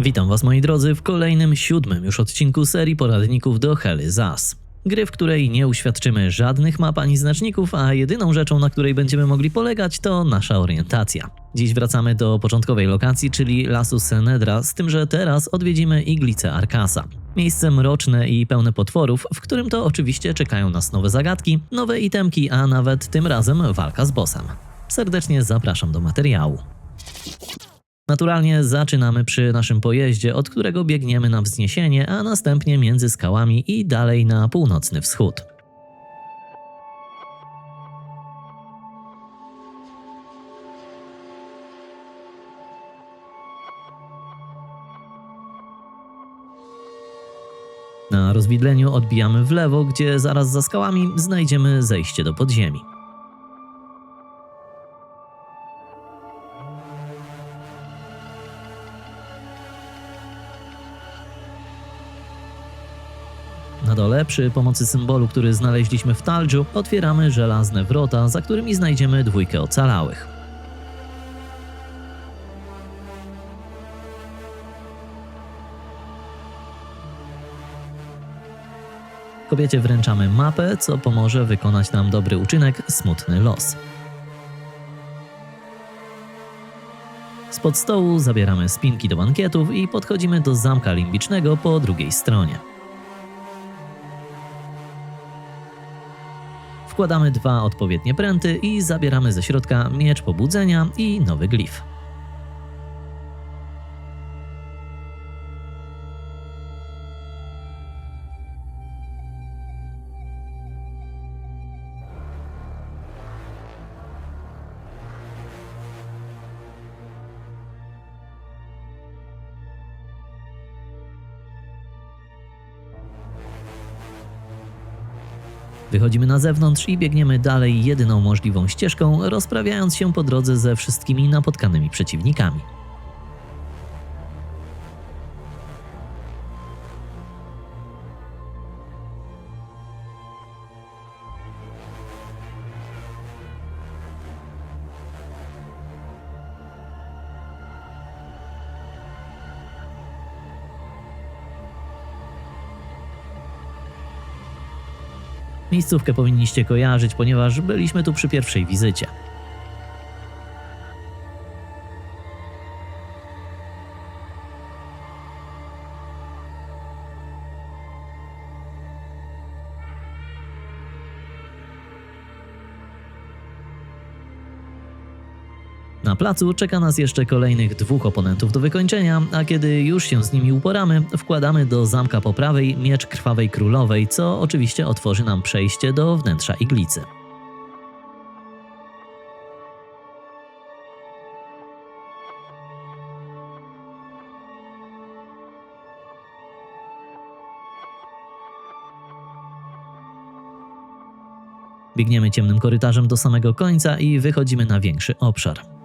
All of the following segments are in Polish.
Witam Was moi drodzy w kolejnym siódmym już odcinku serii poradników do Heli. Gry, w której nie uświadczymy żadnych map ani znaczników, a jedyną rzeczą, na której będziemy mogli polegać, to nasza orientacja. Dziś wracamy do początkowej lokacji, czyli Lasu Senedra, z tym, że teraz odwiedzimy iglicę Arkasa. Miejsce mroczne i pełne potworów, w którym to oczywiście czekają nas nowe zagadki, nowe itemki, a nawet tym razem walka z bossem. Serdecznie zapraszam do materiału. Naturalnie zaczynamy przy naszym pojeździe, od którego biegniemy na wzniesienie, a następnie między skałami i dalej na północny wschód. Na rozwidleniu odbijamy w lewo, gdzie zaraz za skałami znajdziemy zejście do podziemi. Przy pomocy symbolu, który znaleźliśmy w Talju, otwieramy żelazne wrota, za którymi znajdziemy dwójkę ocalałych. Kobiecie wręczamy mapę, co pomoże wykonać nam dobry uczynek Smutny Los. Spod stołu zabieramy spinki do bankietów i podchodzimy do zamka limbicznego po drugiej stronie. Wkładamy dwa odpowiednie pręty i zabieramy ze środka miecz pobudzenia i nowy glif. Wychodzimy na zewnątrz i biegniemy dalej jedyną możliwą ścieżką, rozprawiając się po drodze ze wszystkimi napotkanymi przeciwnikami. Miejscówkę powinniście kojarzyć, ponieważ byliśmy tu przy pierwszej wizycie. Na placu czeka nas jeszcze kolejnych dwóch oponentów do wykończenia, a kiedy już się z nimi uporamy, wkładamy do zamka po prawej miecz krwawej królowej, co oczywiście otworzy nam przejście do wnętrza iglicy. Biegniemy ciemnym korytarzem do samego końca i wychodzimy na większy obszar.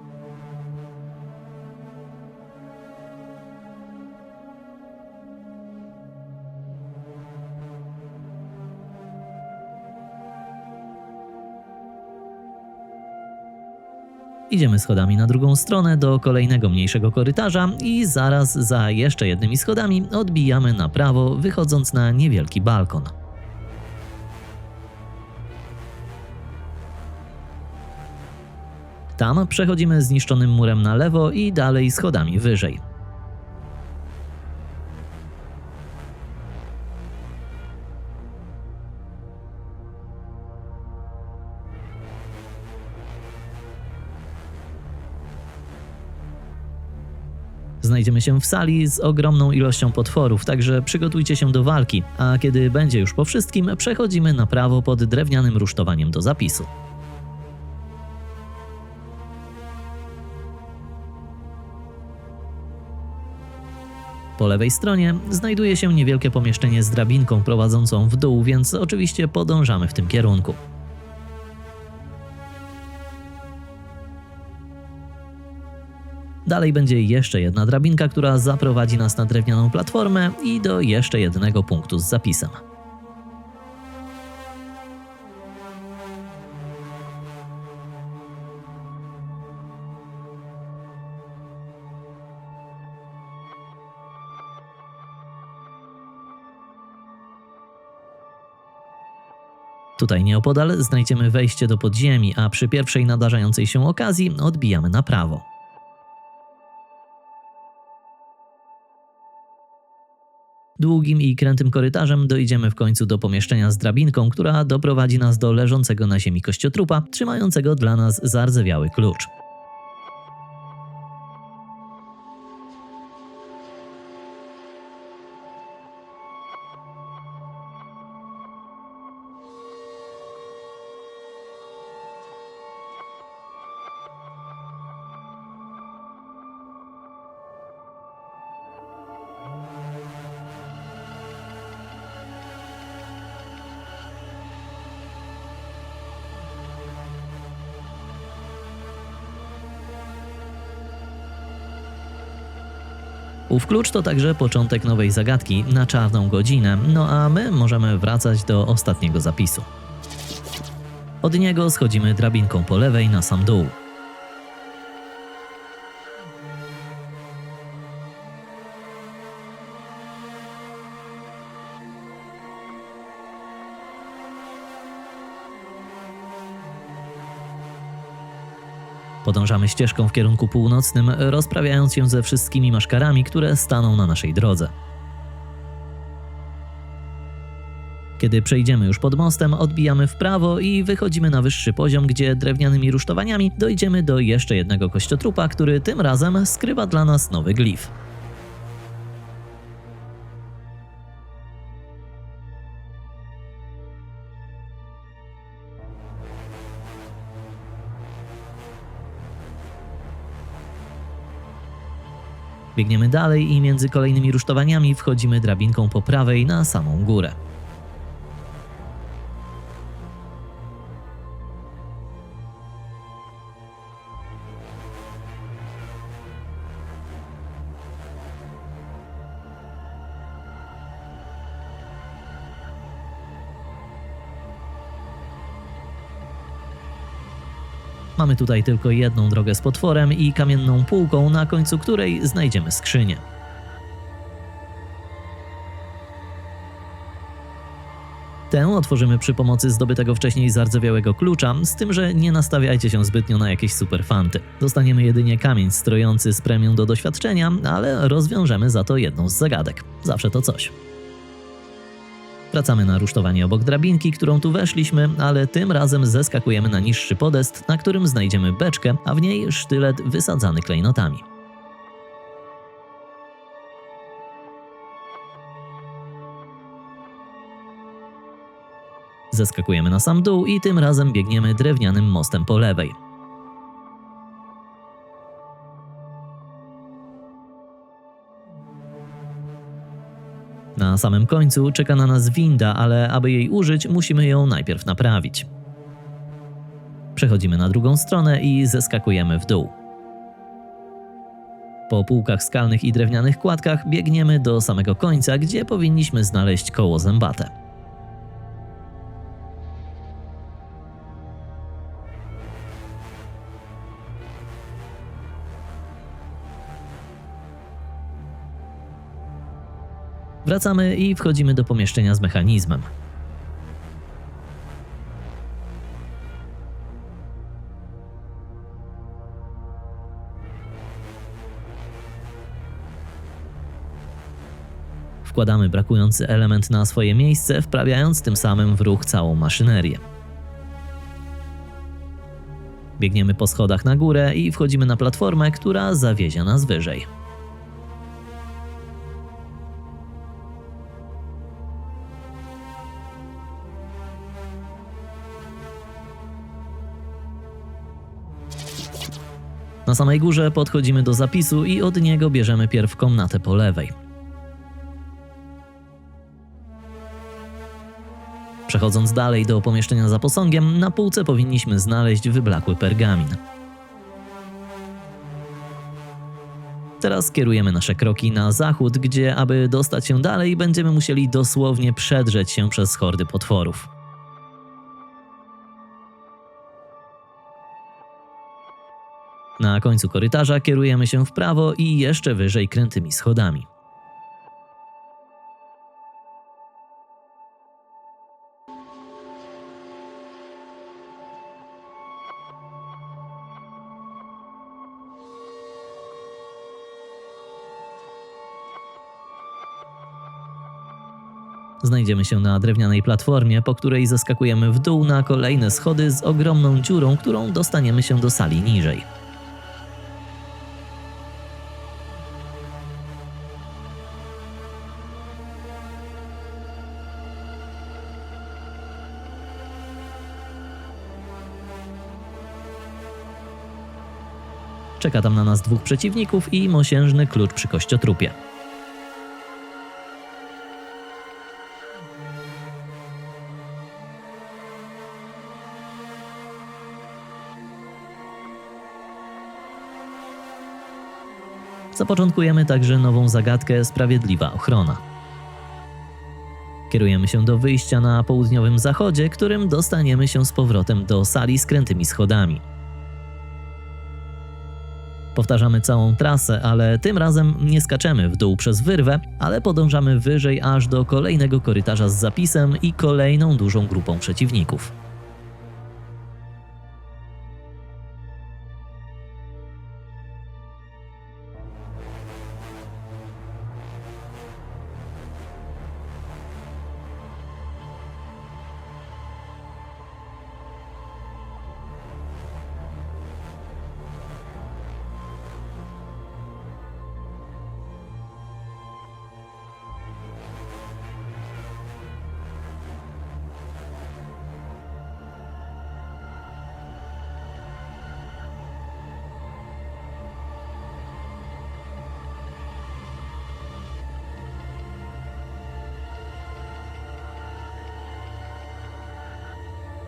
Idziemy schodami na drugą stronę do kolejnego mniejszego korytarza i zaraz za jeszcze jednymi schodami odbijamy na prawo, wychodząc na niewielki balkon. Tam przechodzimy zniszczonym murem na lewo i dalej schodami wyżej. Znajdziemy się w sali z ogromną ilością potworów, także przygotujcie się do walki, a kiedy będzie już po wszystkim, przechodzimy na prawo pod drewnianym rusztowaniem do zapisu. Po lewej stronie znajduje się niewielkie pomieszczenie z drabinką prowadzącą w dół, więc oczywiście podążamy w tym kierunku. Dalej będzie jeszcze jedna drabinka, która zaprowadzi nas na drewnianą platformę i do jeszcze jednego punktu z zapisem. Tutaj nieopodal znajdziemy wejście do podziemi, a przy pierwszej nadarzającej się okazji odbijamy na prawo. Długim i krętym korytarzem dojdziemy w końcu do pomieszczenia z drabinką, która doprowadzi nas do leżącego na ziemi kościotrupa, trzymającego dla nas zardzewiały klucz. Ów klucz to także początek nowej zagadki na czarną godzinę, no a my możemy wracać do ostatniego zapisu. Od niego schodzimy drabinką po lewej na sam dół. Podążamy ścieżką w kierunku północnym, rozprawiając się ze wszystkimi maszkarami, które staną na naszej drodze. Kiedy przejdziemy już pod mostem, odbijamy w prawo i wychodzimy na wyższy poziom, gdzie drewnianymi rusztowaniami dojdziemy do jeszcze jednego kościotrupa, który tym razem skrywa dla nas nowy glif. Biegniemy dalej i między kolejnymi rusztowaniami wchodzimy drabinką po prawej na samą górę. Mamy tutaj tylko jedną drogę z potworem i kamienną półką, na końcu której znajdziemy skrzynię. Tę otworzymy przy pomocy zdobytego wcześniej zardzewiałego klucza, z tym, że nie nastawiajcie się zbytnio na jakieś superfanty. Dostaniemy jedynie kamień strojący z premią do doświadczenia, ale rozwiążemy za to jedną z zagadek. Zawsze to coś. Wracamy na rusztowanie obok drabinki, którą tu weszliśmy, ale tym razem zeskakujemy na niższy podest, na którym znajdziemy beczkę, a w niej sztylet wysadzany klejnotami. Zeskakujemy na sam dół i tym razem biegniemy drewnianym mostem po lewej. Na samym końcu czeka na nas winda, ale aby jej użyć, musimy ją najpierw naprawić. Przechodzimy na drugą stronę i zeskakujemy w dół. Po półkach skalnych i drewnianych kładkach biegniemy do samego końca, gdzie powinniśmy znaleźć koło zębate. Wracamy i wchodzimy do pomieszczenia z mechanizmem. Wkładamy brakujący element na swoje miejsce, wprawiając tym samym w ruch całą maszynerię. Biegniemy po schodach na górę i wchodzimy na platformę, która zawiezie nas wyżej. Na samej górze podchodzimy do zapisu i od niego bierzemy pierw komnatę po lewej. Przechodząc dalej do pomieszczenia za posągiem, na półce powinniśmy znaleźć wyblakły pergamin. Teraz kierujemy nasze kroki na zachód, gdzie, aby dostać się dalej, będziemy musieli dosłownie przedrzeć się przez hordy potworów. Na końcu korytarza kierujemy się w prawo i jeszcze wyżej krętymi schodami. Znajdziemy się na drewnianej platformie, po której zaskakujemy w dół na kolejne schody z ogromną dziurą, którą dostaniemy się do sali niżej. Czeka tam na nas dwóch przeciwników i mosiężny klucz przy kościotrupie. Zapoczątkujemy także nową zagadkę Sprawiedliwa Ochrona. Kierujemy się do wyjścia na południowym zachodzie, którym dostaniemy się z powrotem do sali z krętymi schodami. Powtarzamy całą trasę, ale tym razem nie skaczemy w dół przez wyrwę, ale podążamy wyżej aż do kolejnego korytarza z zapisem i kolejną dużą grupą przeciwników.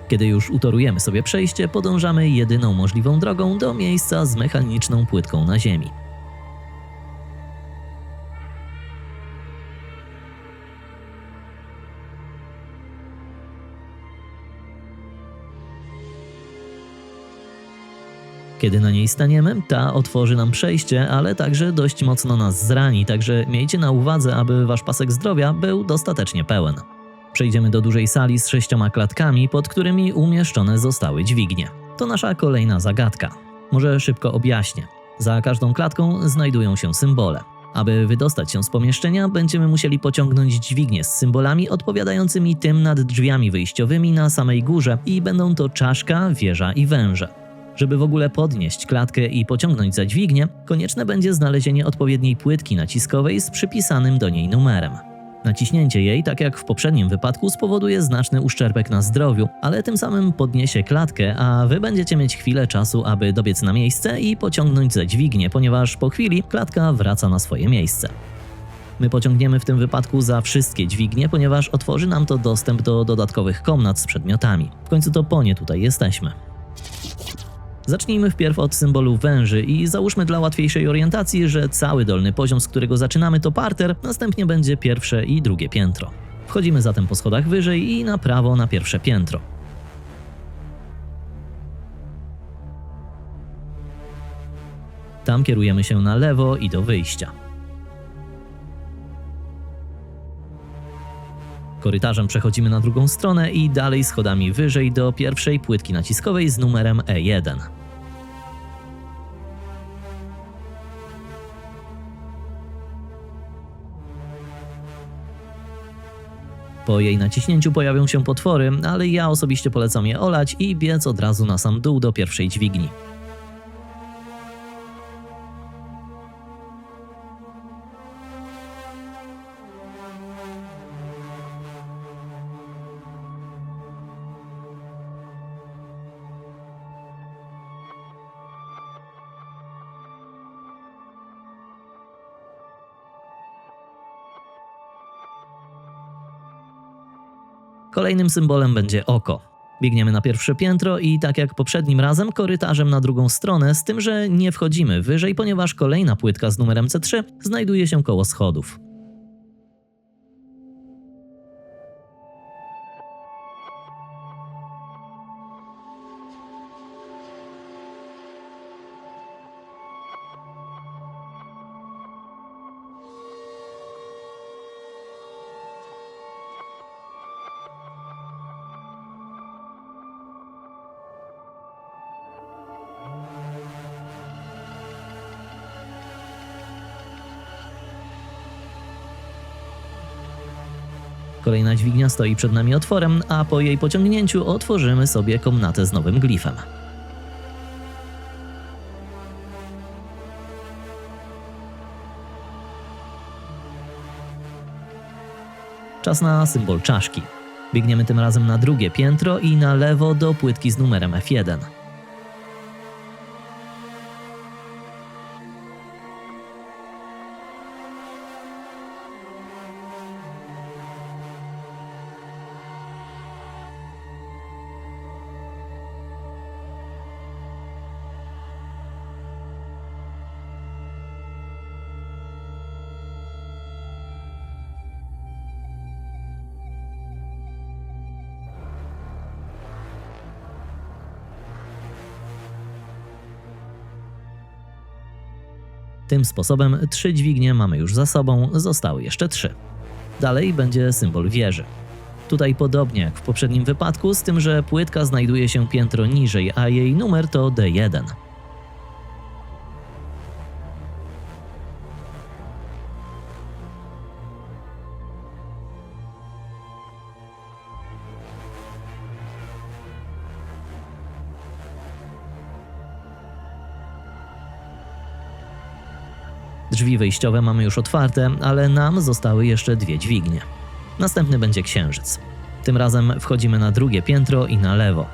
Kiedy już utorujemy sobie przejście, podążamy jedyną możliwą drogą do miejsca z mechaniczną płytką na ziemi. Kiedy na niej staniemy, ta otworzy nam przejście, ale także dość mocno nas zrani, także miejcie na uwadze, aby wasz pasek zdrowia był dostatecznie pełen. Przejdziemy do dużej sali z sześcioma klatkami, pod którymi umieszczone zostały dźwignie. To nasza kolejna zagadka. Może szybko objaśnię. Za każdą klatką znajdują się symbole. Aby wydostać się z pomieszczenia, będziemy musieli pociągnąć dźwignię z symbolami odpowiadającymi tym nad drzwiami wyjściowymi na samej górze i będą to czaszka, wieża i węże. Żeby w ogóle podnieść klatkę i pociągnąć za dźwignię, konieczne będzie znalezienie odpowiedniej płytki naciskowej z przypisanym do niej numerem. Naciśnięcie jej, tak jak w poprzednim wypadku, spowoduje znaczny uszczerbek na zdrowiu, ale tym samym podniesie klatkę, a wy będziecie mieć chwilę czasu, aby dobiec na miejsce i pociągnąć za dźwignię, ponieważ po chwili klatka wraca na swoje miejsce. My pociągniemy w tym wypadku za wszystkie dźwignie, ponieważ otworzy nam to dostęp do dodatkowych komnat z przedmiotami. W końcu to po nie tutaj jesteśmy. Zacznijmy wpierw od symbolu węży i załóżmy dla łatwiejszej orientacji, że cały dolny poziom, z którego zaczynamy to parter, następnie będzie pierwsze i drugie piętro. Wchodzimy zatem po schodach wyżej i na prawo na pierwsze piętro. Tam kierujemy się na lewo i do wyjścia. Korytarzem przechodzimy na drugą stronę i dalej schodami wyżej do pierwszej płytki naciskowej z numerem E E1. Po jej naciśnięciu pojawią się potwory, ale ja osobiście polecam je olać i biec od razu na sam dół do pierwszej dźwigni. Kolejnym symbolem będzie oko. Biegniemy na pierwsze piętro i tak jak poprzednim razem korytarzem na drugą stronę, z tym, że nie wchodzimy wyżej, ponieważ kolejna płytka z numerem C3 znajduje się koło schodów. Kolejna dźwignia stoi przed nami otworem, a po jej pociągnięciu otworzymy sobie komnatę z nowym glifem. Czas na symbol czaszki. Biegniemy tym razem na drugie piętro i na lewo do płytki z numerem F1. Tym sposobem trzy dźwignie mamy już za sobą, zostały jeszcze trzy. Dalej będzie symbol wieży. Tutaj podobnie jak w poprzednim wypadku, z tym, że płytka znajduje się piętro niżej, a jej numer to D1. Drzwi wejściowe mamy już otwarte, ale nam zostały jeszcze dwie dźwignie. Następny będzie księżyc. Tym razem wchodzimy na drugie piętro i na lewo.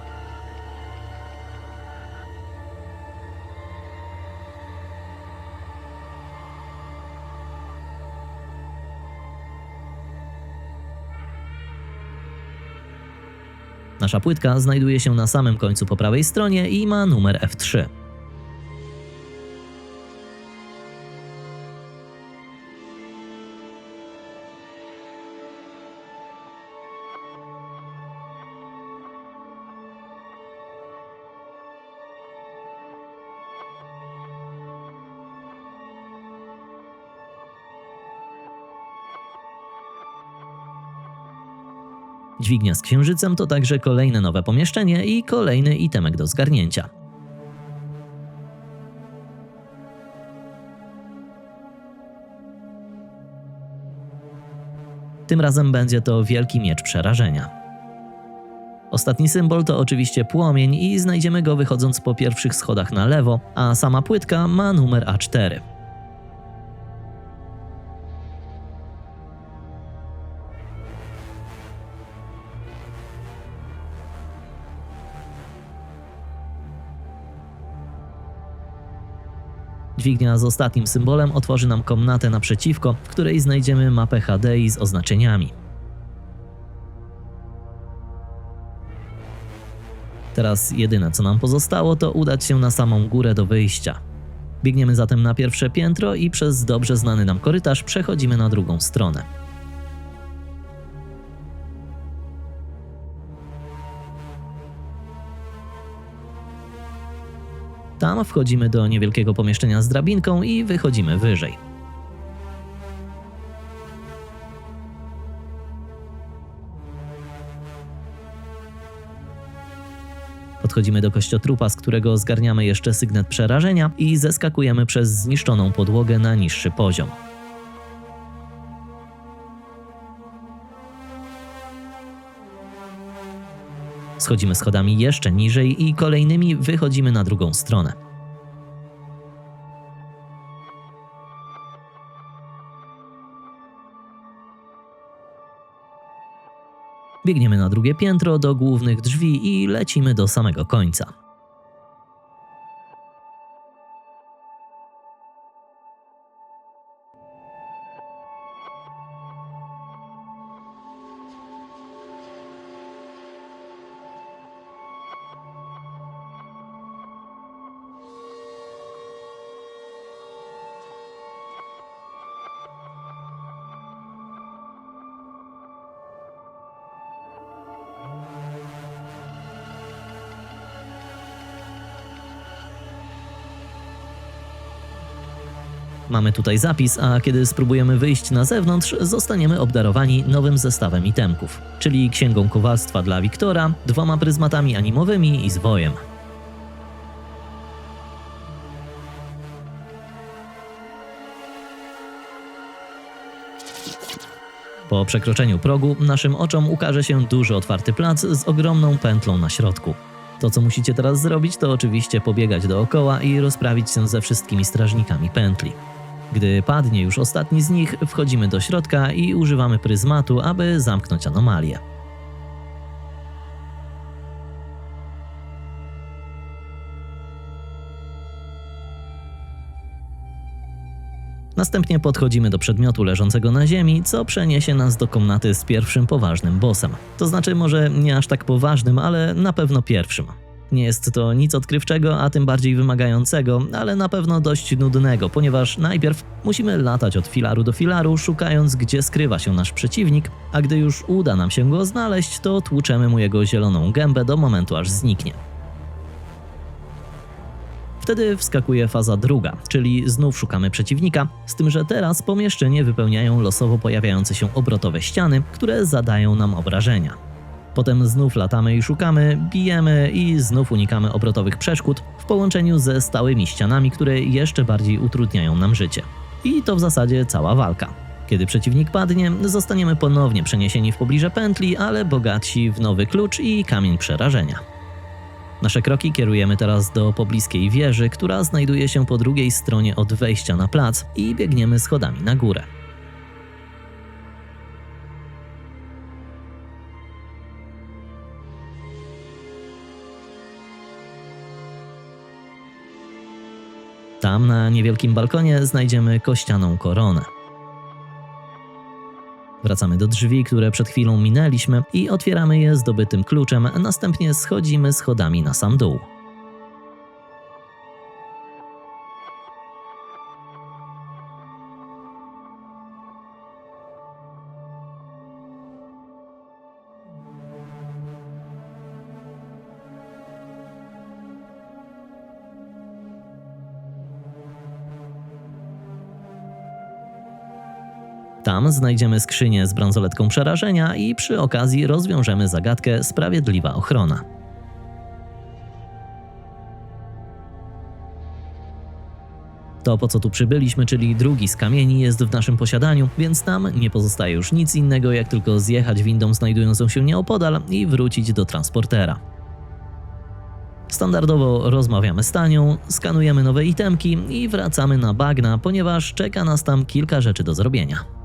Nasza płytka znajduje się na samym końcu po prawej stronie i ma numer F3. Dźwignia z księżycem to także kolejne nowe pomieszczenie i kolejny itemek do zgarnięcia. Tym razem będzie to wielki miecz przerażenia. Ostatni symbol to oczywiście płomień i znajdziemy go wychodząc po pierwszych schodach na lewo, a sama płytka ma numer A4. Dźwignia z ostatnim symbolem otworzy nam komnatę naprzeciwko, w której znajdziemy mapę HDI z oznaczeniami. Teraz jedyne co nam pozostało to udać się na samą górę do wyjścia. Biegniemy zatem na pierwsze piętro i przez dobrze znany nam korytarz przechodzimy na drugą stronę. Tam wchodzimy do niewielkiego pomieszczenia z drabinką i wychodzimy wyżej. Podchodzimy do kościotrupa, z którego zgarniamy jeszcze sygnet przerażenia i zeskakujemy przez zniszczoną podłogę na niższy poziom. Schodzimy schodami jeszcze niżej i kolejnymi wychodzimy na drugą stronę. Biegniemy na drugie piętro do głównych drzwi i lecimy do samego końca. Mamy tutaj zapis, a kiedy spróbujemy wyjść na zewnątrz, zostaniemy obdarowani nowym zestawem itemków, czyli księgą kowalstwa dla Wiktora, dwoma pryzmatami animowymi i zwojem. Po przekroczeniu progu naszym oczom ukaże się duży otwarty plac z ogromną pętlą na środku. To, co musicie teraz zrobić, to oczywiście pobiegać dookoła i rozprawić się ze wszystkimi strażnikami pętli. Gdy padnie już ostatni z nich, wchodzimy do środka i używamy pryzmatu, aby zamknąć anomalię. Następnie podchodzimy do przedmiotu leżącego na ziemi, co przeniesie nas do komnaty z pierwszym poważnym bossem. To znaczy, może nie aż tak poważnym, ale na pewno pierwszym. Nie jest to nic odkrywczego, a tym bardziej wymagającego, ale na pewno dość nudnego, ponieważ najpierw musimy latać od filaru do filaru, szukając gdzie skrywa się nasz przeciwnik, a gdy już uda nam się go znaleźć, to tłuczemy mu jego zieloną gębę do momentu aż zniknie. Wtedy wskakuje faza druga, czyli znów szukamy przeciwnika, z tym, że teraz pomieszczenie wypełniają losowo pojawiające się obrotowe ściany, które zadają nam obrażenia. Potem znów latamy i szukamy, bijemy i znów unikamy obrotowych przeszkód w połączeniu ze stałymi ścianami, które jeszcze bardziej utrudniają nam życie. I to w zasadzie cała walka. Kiedy przeciwnik padnie, zostaniemy ponownie przeniesieni w pobliże pętli, ale bogatsi w nowy klucz i kamień przerażenia. Nasze kroki kierujemy teraz do pobliskiej wieży, która znajduje się po drugiej stronie od wejścia na plac i biegniemy schodami na górę. Tam na niewielkim balkonie znajdziemy kościaną koronę. Wracamy do drzwi, które przed chwilą minęliśmy i otwieramy je zdobytym kluczem, następnie schodzimy schodami na sam dół. Tam znajdziemy skrzynię z bransoletką przerażenia i przy okazji rozwiążemy zagadkę Sprawiedliwa Ochrona. To, po co tu przybyliśmy, czyli drugi z kamieni, jest w naszym posiadaniu, więc nam nie pozostaje już nic innego, jak tylko zjechać windą znajdującą się nieopodal i wrócić do transportera. Standardowo rozmawiamy z Tanią, skanujemy nowe itemki i wracamy na bagna, ponieważ czeka nas tam kilka rzeczy do zrobienia.